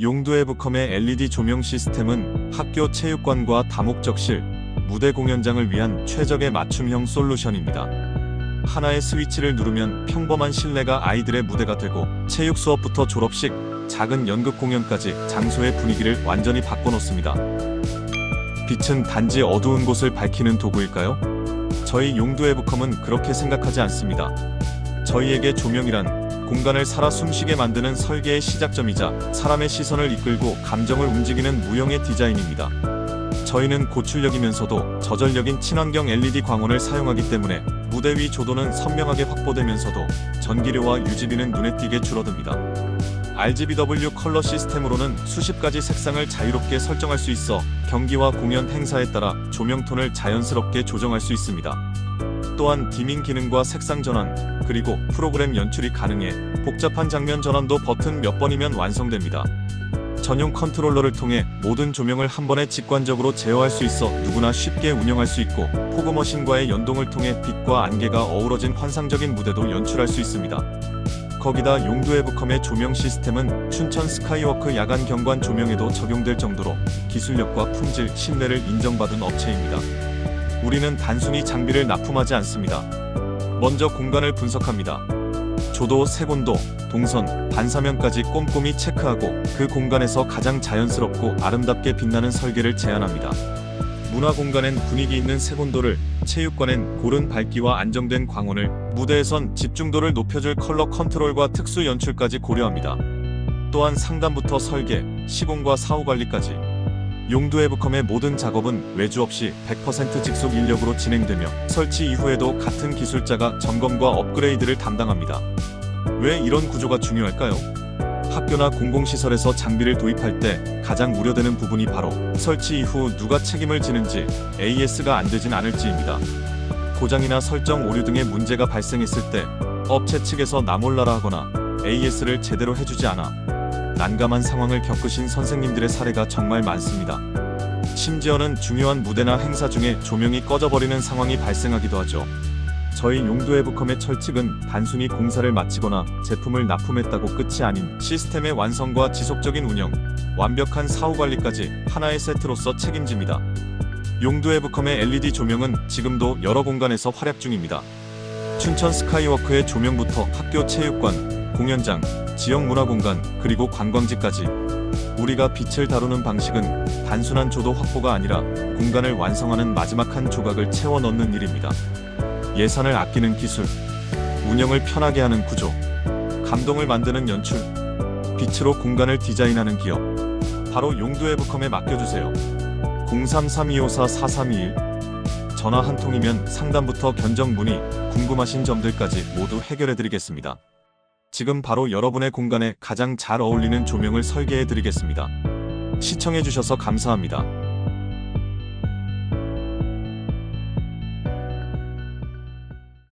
용두의 부컴의 LED 조명 시스템은 학교 체육관과 다목적실, 무대 공연장을 위한 최적의 맞춤형 솔루션입니다. 하나의 스위치를 누르면 평범한 실내가 아이들의 무대가 되고 체육 수업부터 졸업식, 작은 연극 공연까지 장소의 분위기를 완전히 바꿔놓습니다. 빛은 단지 어두운 곳을 밝히는 도구일까요? 저희 용두의 부컴은 그렇게 생각하지 않습니다. 저희에게 조명이란 공간을 살아 숨쉬게 만드는 설계의 시작점이자 사람의 시선을 이끌고 감정을 움직이는 무형의 디자인입니다. 저희는 고출력이면서도 저전력인 친환경 LED 광원을 사용하기 때문에 무대 위 조도는 선명하게 확보되면서도 전기료와 유지비는 눈에 띄게 줄어듭니다. RGBW 컬러 시스템으로는 수십 가지 색상을 자유롭게 설정할 수 있어 경기와 공연 행사에 따라 조명 톤을 자연스럽게 조정할 수 있습니다. 또한 디밍 기능과 색상 전환, 그리고 프로그램 연출이 가능해 복잡한 장면 전환도 버튼 몇 번이면 완성됩니다. 전용 컨트롤러를 통해 모든 조명을 한 번에 직관적으로 제어할 수 있어 누구나 쉽게 운영할 수 있고 포그머신과의 연동을 통해 빛과 안개가 어우러진 환상적인 무대도 연출할 수 있습니다. 거기다 용두의 부컴의 조명 시스템은 춘천 스카이워크 야간 경관 조명에도 적용될 정도로 기술력과 품질, 신뢰를 인정받은 업체입니다. 우리는 단순히 장비를 납품하지 않습니다. 먼저 공간을 분석합니다. 조도, 색온도, 동선, 반사면까지 꼼꼼히 체크하고 그 공간에서 가장 자연스럽고 아름답게 빛나는 설계를 제안합니다. 문화 공간엔 분위기 있는 색온도를, 체육관엔 고른 밝기와 안정된 광원을, 무대에선 집중도를 높여줄 컬러 컨트롤과 특수 연출까지 고려합니다. 또한 상담부터 설계, 시공과 사후 관리까지 용두의 부컴의 모든 작업은 외주 없이 100% 직속 인력으로 진행되며 설치 이후에도 같은 기술자가 점검과 업그레이드를 담당합니다. 왜 이런 구조가 중요할까요? 학교나 공공시설에서 장비를 도입할 때 가장 우려되는 부분이 바로 설치 이후 누가 책임을 지는지 AS가 안 되진 않을지입니다. 고장이나 설정 오류 등의 문제가 발생했을 때 업체 측에서 나몰라라 하거나 AS를 제대로 해주지 않아 난감한 상황을 겪으신 선생님들의 사례가 정말 많습니다. 심지어는 중요한 무대나 행사 중에 조명이 꺼져버리는 상황이 발생하기도 하죠. 저희 용두의 부컴의 철칙은 단순히 공사를 마치거나 제품을 납품했다고 끝이 아닌 시스템의 완성과 지속적인 운영, 완벽한 사후 관리까지 하나의 세트로서 책임집니다. 용두의 부컴의 LED 조명은 지금도 여러 공간에서 활약 중입니다. 춘천 스카이워크의 조명부터 학교 체육관, 공연장, 지역 문화공간, 그리고 관광지까지 우리가 빛을 다루는 방식은 단순한 조도 확보가 아니라 공간을 완성하는 마지막 한 조각을 채워 넣는 일입니다. 예산을 아끼는 기술, 운영을 편하게 하는 구조, 감동을 만드는 연출, 빛으로 공간을 디자인하는 기업. 바로 용두의 부컴에 맡겨주세요. 0332544321 전화 한 통이면 상담부터 견적 문의, 궁금하신 점들까지 모두 해결해드리겠습니다. 지금 바로 여러분의 공간에 가장 잘 어울리는 조명을 설계해드리겠습니다. 시청해주셔서 감사합니다.